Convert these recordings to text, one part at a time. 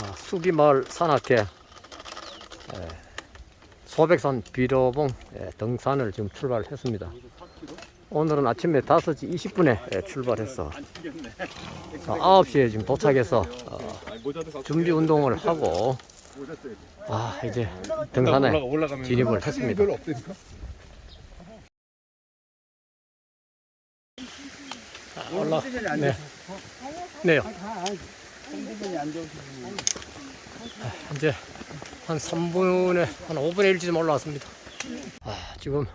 아, 수기마을 산악회 예, 소백산 비료봉 예, 등산을 지금 출발했습니다. 오늘은 아침에 5시 20분에 예, 출발해서 어, 9시에 지금 도착해서 어, 준비 운동을 하고 아 이제 등산에 진입을 했습니다. 올라 네 네요. 이제 한 3분에 한 5분의 1쯤 올라왔습니다. 아, 지금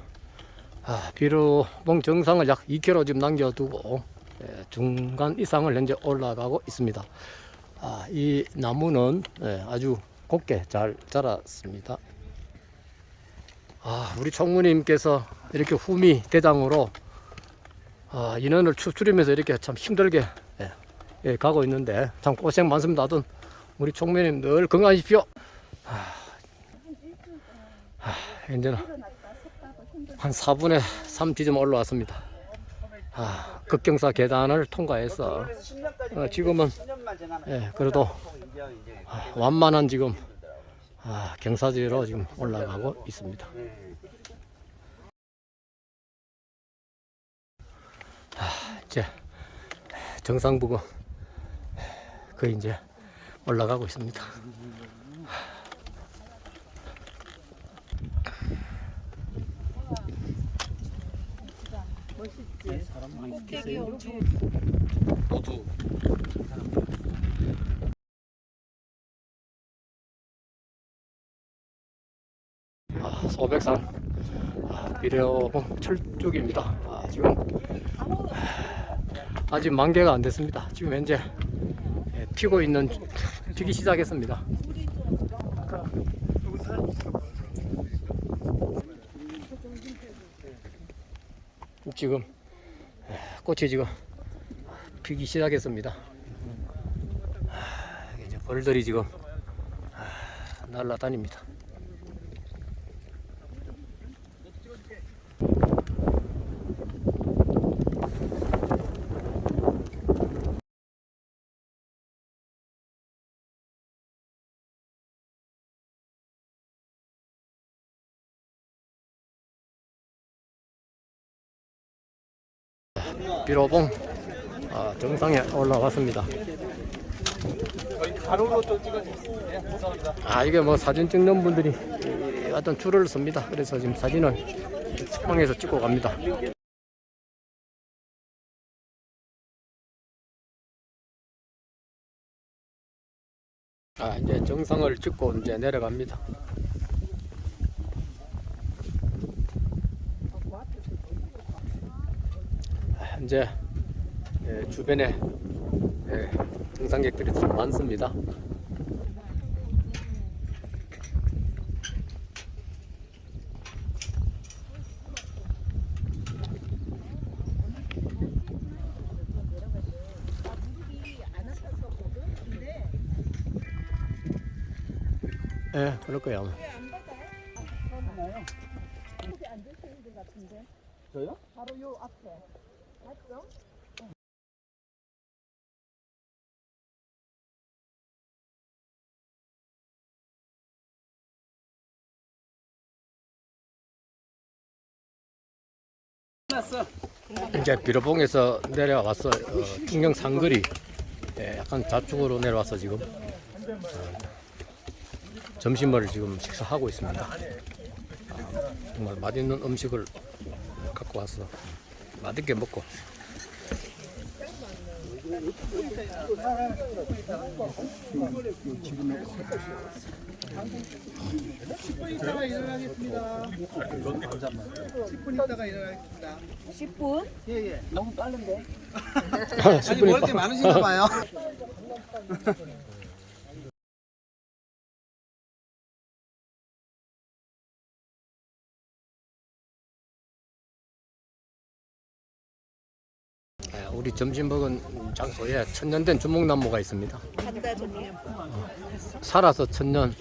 아, 비료봉 정상을 약 2km 지금 남겨두고 예, 중간 이상을 현재 올라가고 있습니다. 아, 이 나무는 예, 아주 곱게 잘 자랐습니다. 아, 우리 총무님께서 이렇게 후미 대장으로 아, 인원을 추출하면서 이렇게 참 힘들게 예, 예, 가고 있는데 참 고생 많습니다. 하여튼 우리 총무님 늘 건강하십시오. 아, 아, 이제는 한 4분의 3 지점 올라왔습니다. 아, 급경사 계단을 통과해서 어, 지금은 예, 그래도 아, 완만한 지금 아, 경사지로 지금 올라가고 있습니다. 아, 이제 정상 부근 그 이제 올라가고 있습니다. 모두 아, 소백산 아, 비료봉 철쭉입니다. 아, 지금 아직 만개가 안 됐습니다. 지금 현재 예, 피고 있는 피기 시작했습니다. 지금 예, 꽃이 지금 피기 시작했습니다. 아, 이제 벌들이 지금 아, 날라다닙니다. 비로봉 아, 정상에 올라왔습니다. 아 이게 뭐 사진 찍는 분들이 이 어떤 줄을 섭니다. 그래서 지금 사진을 측방에서 찍고 갑니다. 아 이제 정상을 찍고 이제 내려갑니다. 현재 예, 주변에 예, 등산객들이 참 많습니다. 예, 그럴 거예요. 아마. 저요? 바로 요 앞에 끝났어. 이제 비로봉에서 내려와서 어, 충경 상거리 예, 약간 좌측으로 내려와서 지금 어, 점심을 지금 식사하고 있습니다. 아, 정말 맛있는 음식을 갖고 와서 맛있게 먹고 이따가 일어나겠습니다. 10분 있다가 일어나겠습니다. 10분? 예, 예. 너무 빠른데? 아니, 10분 먹을 게 많으신가 봐요. 예, 우리 점심 먹은 장소에 천년된 주목나무가 있습니다. 주면 살아서 천년,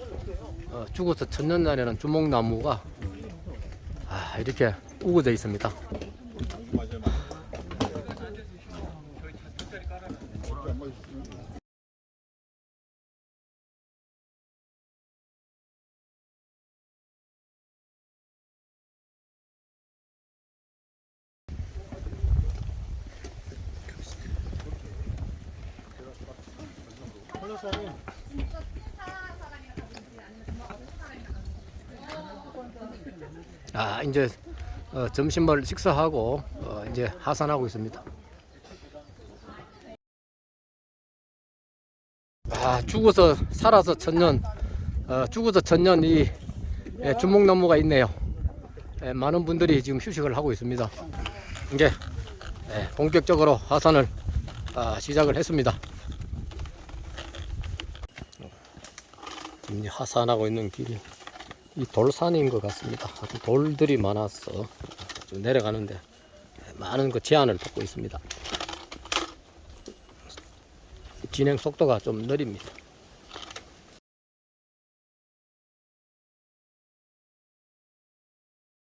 어, 죽어서 천년 날에는 주목나무가 아, 이렇게 우거져 있습니다. 아 이제 어, 점심을 식사하고 어, 이제 하산하고 있습니다. 아 죽어서 살아서 천년 어, 죽어서 천년 이 예, 주목나무가 있네요. 예, 많은 분들이 지금 휴식을 하고 있습니다. 이제 예, 본격적으로 하산을 아, 시작을 했습니다. 이제 하산하고 있는 길이 이 돌산인 것 같습니다. 돌들이 많아서 좀 내려가는데 많은 그 제한을 받고 있습니다. 진행 속도가 좀 느립니다.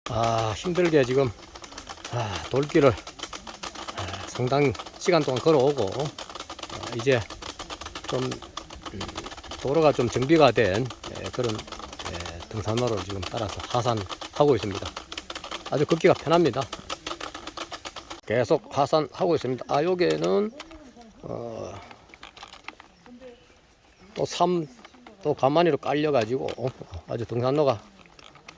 아 힘들게 지금 아, 돌길을 아, 상당 시간 동안 걸어오고 어, 이제 좀 음, 도로가 좀 정비가 된 예, 그런 예, 등산로를 지금 따라서 하산하고 있습니다. 아주 걷기가 편합니다. 계속 하산하고 있습니다. 아 여기에는 어, 또 삼, 또 가마니로 깔려가지고 어, 아주 등산로가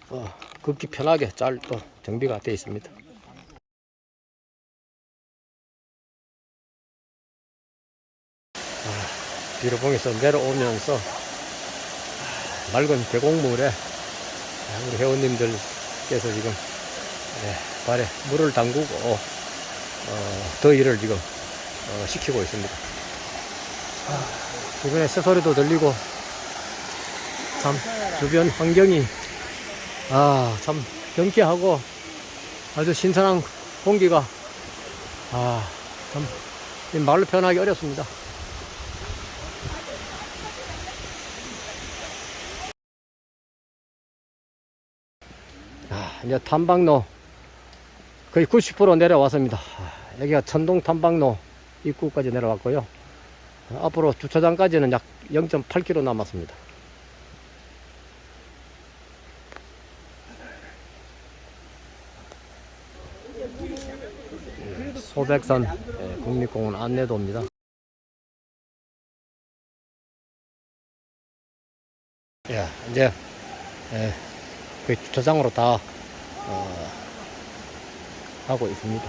어, 걷기 편하게 잘 또 정비가 되어 있습니다. 비로봉에서 내려오면서 아, 맑은 계곡물에 아, 우리 회원님들께서 지금 네, 발에 물을 담그고 어, 더위를 지금 어, 식히고 있습니다. 아, 주변에 새소리도 들리고 참 주변 환경이 아 참 경쾌하고 아주 신선한 공기가 아참 말로 표현하기 어렵습니다. 아, 이제 탐방로 거의 90% 내려왔습니다. 아, 여기가 천동 탐방로 입구까지 내려왔고요. 아, 앞으로 주차장까지는 약 0.8km 남았습니다. 소백산 예, 국립공원 안내도입니다. 예, 이제 예, 거의 주차장으로 다 어, 하고 있습니다.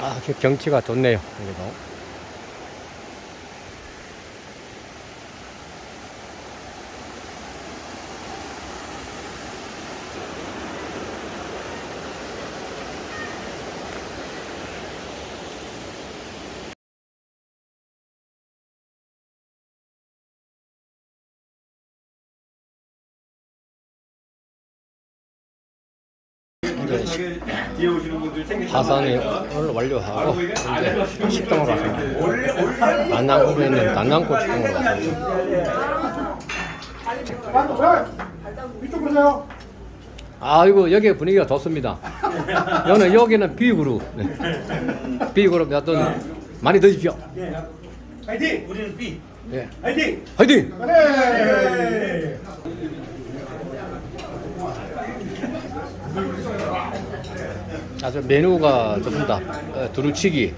아, 그 경치가 좋네요. 여기도. 이제 뒤에 오시는 분들 생기 하산을 완료하고 이제 식당으로 왔습니다. 난양구에 있는 난양골 식당으로. 이쪽 보세요. 아이고 여기 분위기가 좋습니다. 여기는 여기는 비그룹, 네. 비그룹 여튼 많이 드십시오. 화이팅! 우리는 B. 예, 화이팅! 화이팅! 네. 아주 메뉴가 좋습니다. 어, 두루치기.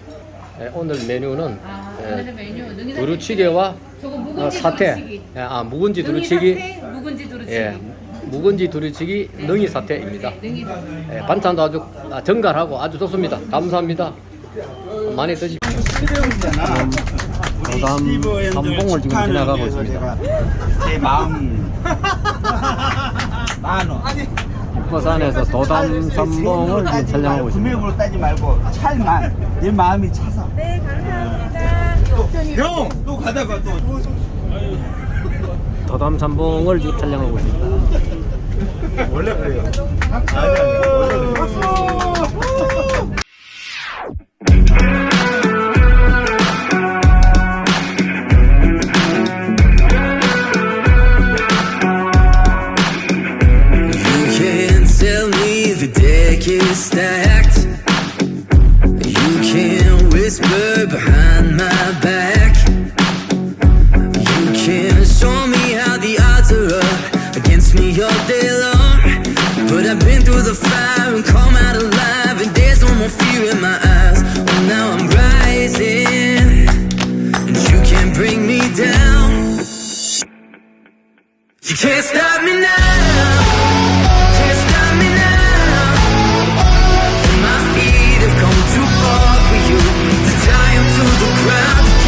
예, 오늘 메뉴는 아, 메뉴 능이 두루치기와 저거 어, 묵은지 사태. 두루치기. 예, 아 묵은지 능이 두루치기. 사태, 묵은지 두루치기. 예, 묵은지 두루치기 능이 사태입니다. 네, 능이. 예, 반찬도 아주 아, 정갈하고 아주 좋습니다. 감사합니다. 많이 드십시오. 도담 삼봉을 지금 지나가고 있습니다. 제 마음 만 원. 육거산에서 도담 지금 촬영하고 있습니다. 금액으로 따지 말고 찰만 내 마음이 차서. 네, 감사합니다. 형, 또 가다가 또 도담 지금 촬영하고 있습니다. 원래 그래요. 박수! stacked. You can whisper behind my back. You can show me how the odds are up against me all day long. But I've been through the fire and come out alive, and there's no more fear in my eyes. Well, now I'm rising, and you can't bring me down. You can't stop me now. When